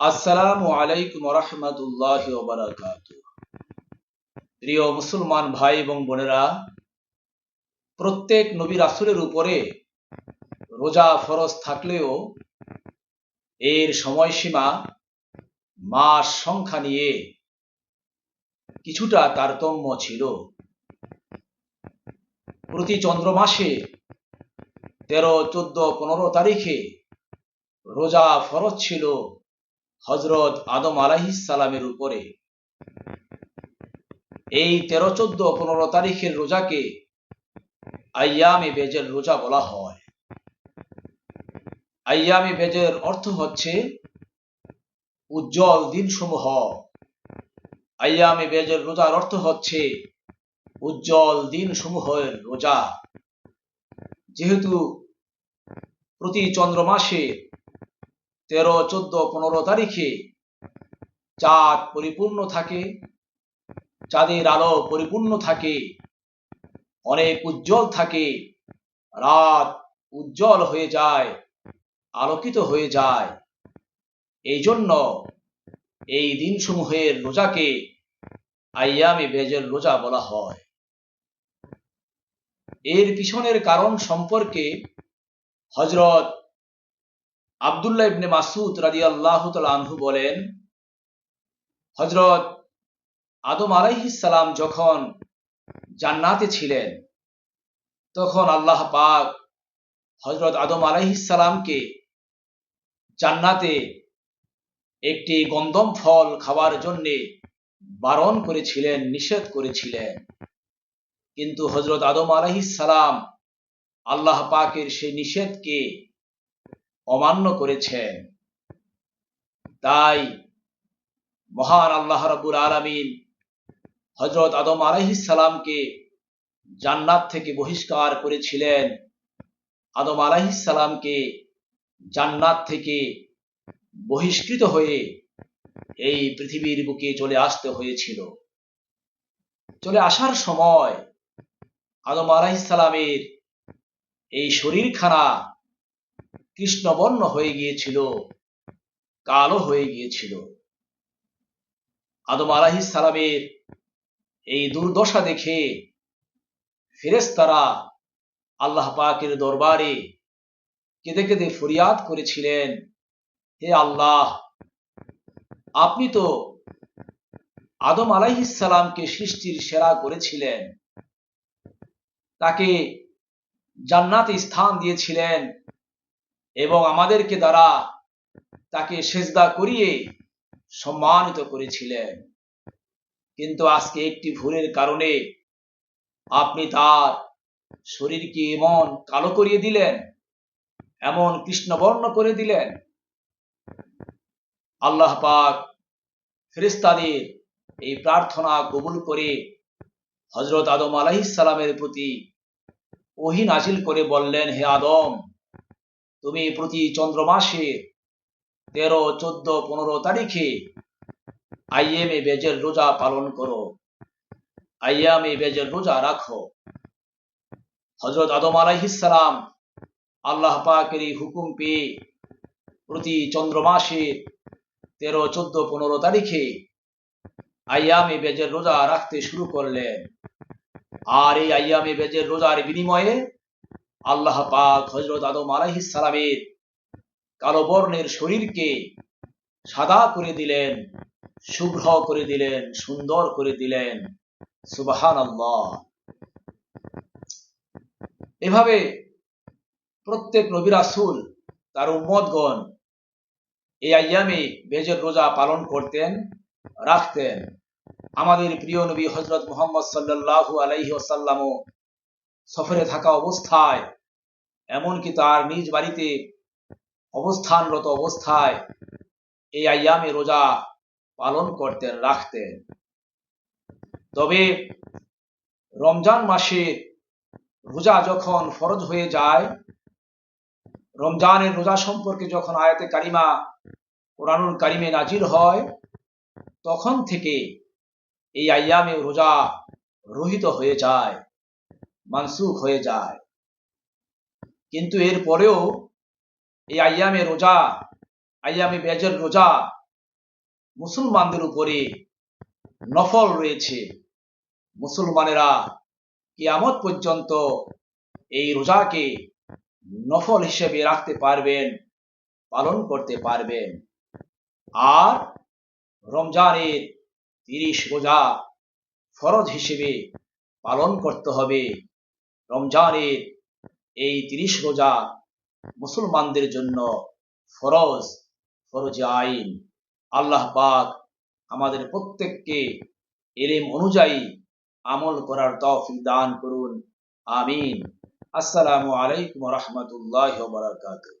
আসসালামু আলাইকুম রহমতুল্লাহ প্রিয় মুসলমান ভাই এবং বোনেরা, প্রত্যেক নবী রাসুলের উপরে রোজা ফরজ থাকলেও এর সময়সীমা মাস সংখ্যা নিয়ে কিছুটা তারতম্য ছিল। প্রতি চন্দ্র মাসে তেরো, চোদ্দ, পনেরো তারিখে রোজা ফরজ ছিল হজরত আদম সালামের উপরে। এই তেরো চোদ্দ পনেরো তারিখের রোজাকে আয়ামে বেজের রোজা বলা হয়। আয়ামে বেজের অর্থ হচ্ছে উজ্জ্বল দিনসমূহ। আয়ামে বেজের রোজার অর্থ হচ্ছে উজ্জ্বল দিনসমূহের রোজা। যেহেতু প্রতি চন্দ্র মাসে তেরো, চোদ্দ, পনেরো তারিখে চাঁদ পরিপূর্ণ থাকে। চাঁদের আলো পরিপূর্ণ থাকে। অনেক উজ্জ্বল থাকে। রাত উজ্জ্বল হয়ে যায়, আলোকিত হয়ে যায়। এই জন্য এই দিনসমূহের রোজাকে আয়ামে বেজের রোজা বলা হয়। এর পিছনের কারণ সম্পর্কে হজরত আবদুল্লাহ ইবনে মাসুদ রাজি আল্লাহ আনহু বলেন হজরত আদম আলাইহিসালাম যখন জান্নাতে ছিলেন, তখন আল্লাহ পাক হজরত আদম আলাইহিসালামকে জান্নাতে একটি গন্ধম ফল খাওয়ার জন্যে বারণ করেছিলেন, নিষেধ করেছিলেন। কিন্তু হজরত আদম আলাইহিসালাম আল্লাহ পাকের সেই নিষেধকে অমান্য করেছেন। তাই মহান আল্লাহ রাবুল আলমিন হজরত আদম আলাইহিসালামকে জান্নাত থেকে বহিষ্কার করেছিলেন। আদম আলাইহিসালামকে জান্নাত থেকে বহিষ্কৃত হয়ে এই পৃথিবীর বুকে চলে আসতে হয়েছিল। চলে আসার সময় আদম আলাইসালামের এই শরীরখানা কৃষ্ণবর্ণ হয়ে গিয়েছিল, কালো হয়ে গিয়েছিল। আদম আলাহি সালামের এই দুর্দশা দেখে ফেরেস্তারা আল্লাহ পাকের দরবারে কেঁদে কেঁদে ফরিয়াদ করেছিলেন, হে আল্লাহ, আপনি তো আদম আলাইহিসালামকে সৃষ্টির সেরা করেছিলেন। তাকে জান্নাতে স্থান দিয়েছিলেন। এবং আমাদেরকে দ্বারা তাকে সেজদা করিয়ে সম্মানিত করেছিলেন। কিন্তু আজকে একটি ভুলের কারণে আপনি তার শরীরকে এমন কালো করিয়ে দিলেন, এমন কৃষ্ণবর্ণ করে দিলেন। আল্লাহ পাক ফেরিস্তাদের এই প্রার্থনা কবুল করে হজরত আদম আলাহিসাল্লামের প্রতি ওহি নাজিল করে বললেন, হে আদম তুমি প্রতি চন্দ্র মাসে তেরো, চোদ্দ, পনেরো তারিখে আইএমএ বেজের রোজা পালন করো। আইয়ামে বেজের রোজা রাখো। হজরত আদম আলাইহিসালাম আল্লাহ পাকের হুকুম পেয়ে প্রতি চন্দ্র মাসে তেরো, চোদ্দ, পনেরো তারিখে আইয়ামে বেজের রোজা রাখতে শুরু করলেন। আর এই আইয়ামে বেজের রোজার বিনিময়ে আল্লাহ পাক হজরত আদম আলাইহিস সালামের কালো বর্ণের শরীরকে সাদা করে দিলেন, শুভ্র করে দিলেন, সুন্দর করে দিলেন। সুবাহান আল্লাহ এভাবে প্রত্যেক নবী রাসুল তার উম্মদগণ এই আয়ামে বেজের রোজা পালন করতেন, রাখতেন। আমাদের প্রিয় নবী হজরত মোহাম্মদ সাল্লাহু আলাইহি আসাল্লামও সফরে থাকা অবস্থায়, এমনকি তার নিজ বাড়িতে অবস্থানরত অবস্থায় এই আয়ামে রোজা পালন করতেন, রাখতেন। তবে রমজান মাসে রোজা যখন ফরজ হয়ে যায়, রমজানের রোজা সম্পর্কে যখন আয়াতে কারিমা, কোরআনুল কারিমে নাজির হয়, তখন থেকে এই আয়ামে রোজা রহিত হয়ে যায়। মানসুখ হয়ে যায়। কিন্তু এর পরেও এই আয়ামে রোজা আয়ামে বেজের রোজা মুসলমানদের উপরে নফল রয়েছে। মুসলমানেরা কিয়ামত পর্যন্ত এই রোজাকে নফল হিসেবে রাখতে পারবেন, পালন করতে পারবেন। আর রমজানের তিরিশ রোজা ফরজ হিসেবে পালন করতে হবে। রমজানের এই তিরিশ রোজা মুসলমানদের জন্য ফরজ ফরজ আইন। আল্লাহ পাক আমাদের প্রত্যেককে এলেম অনুযায়ী আমল করার তৌফিক দান করুন। আমিন। আসসালামু আলাইকুম রহমতুল্লাহ বারাকাতুহ।